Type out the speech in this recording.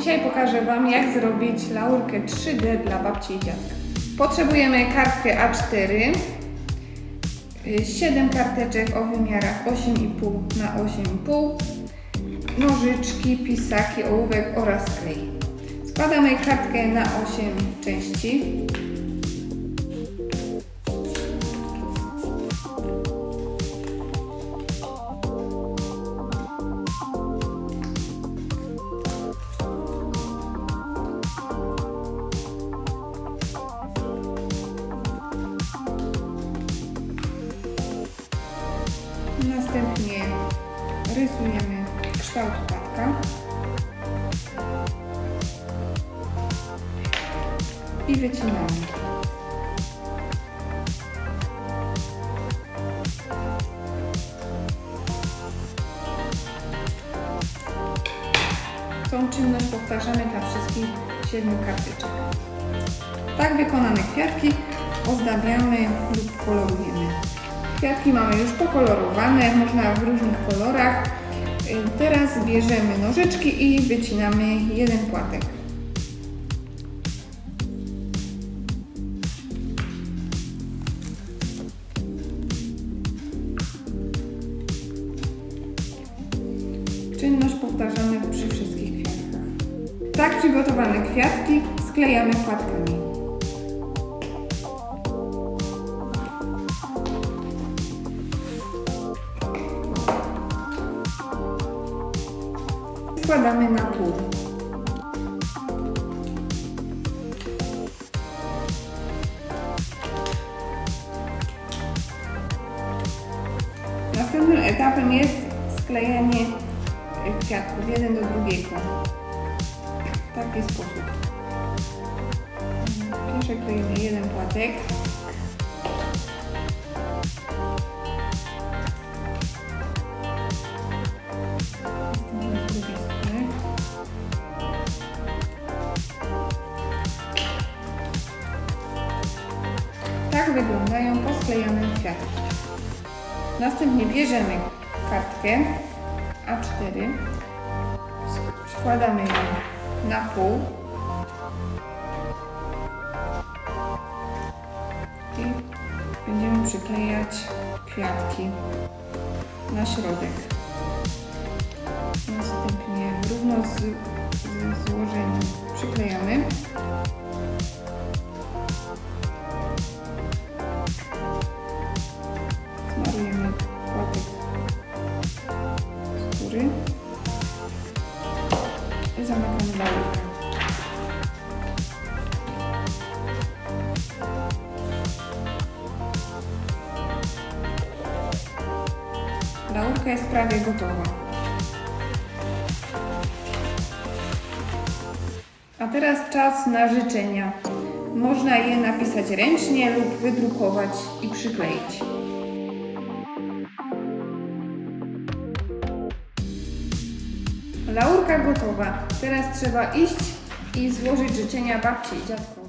Dzisiaj pokażę Wam, jak zrobić laurkę 3D dla babci i dziadka. Potrzebujemy kartkę A4, 7 karteczek o wymiarach 8,5 na 8,5, nożyczki, pisaki, ołówek oraz klej. Składamy kartkę na 8 części. Następnie rysujemy kształt płatka. I wycinamy. Tą czynność powtarzamy dla wszystkich siedmiu kartyczek. Tak wykonane kwiatki ozdabiamy lub kolorujemy. Kwiatki mamy już pokolorowane, można w różnych kolorach. Y, Teraz bierzemy nożyczki i wycinamy jeden płatek. Czynność powtarzamy przy wszystkich kwiatkach. Tak przygotowane kwiatki sklejamy płatkami. Na pół. Następnym etapem jest sklejenie kwiatków jeden do drugiego. W taki sposób. Pierwsze klejemy jeden płatek. Tak wyglądają posklejone kwiatki. Następnie bierzemy kartkę A4, składamy ją na pół i będziemy przyklejać kwiatki na środek. Następnie równo z, z złożeniem przyklejamy. Smarujemy płatek skóry i zamykamy laurkę. Laurka jest prawie gotowa. A teraz czas na życzenia. Można je napisać ręcznie lub wydrukować i przykleić. Laurka gotowa. Teraz trzeba iść i złożyć życzenia babci i dziadku.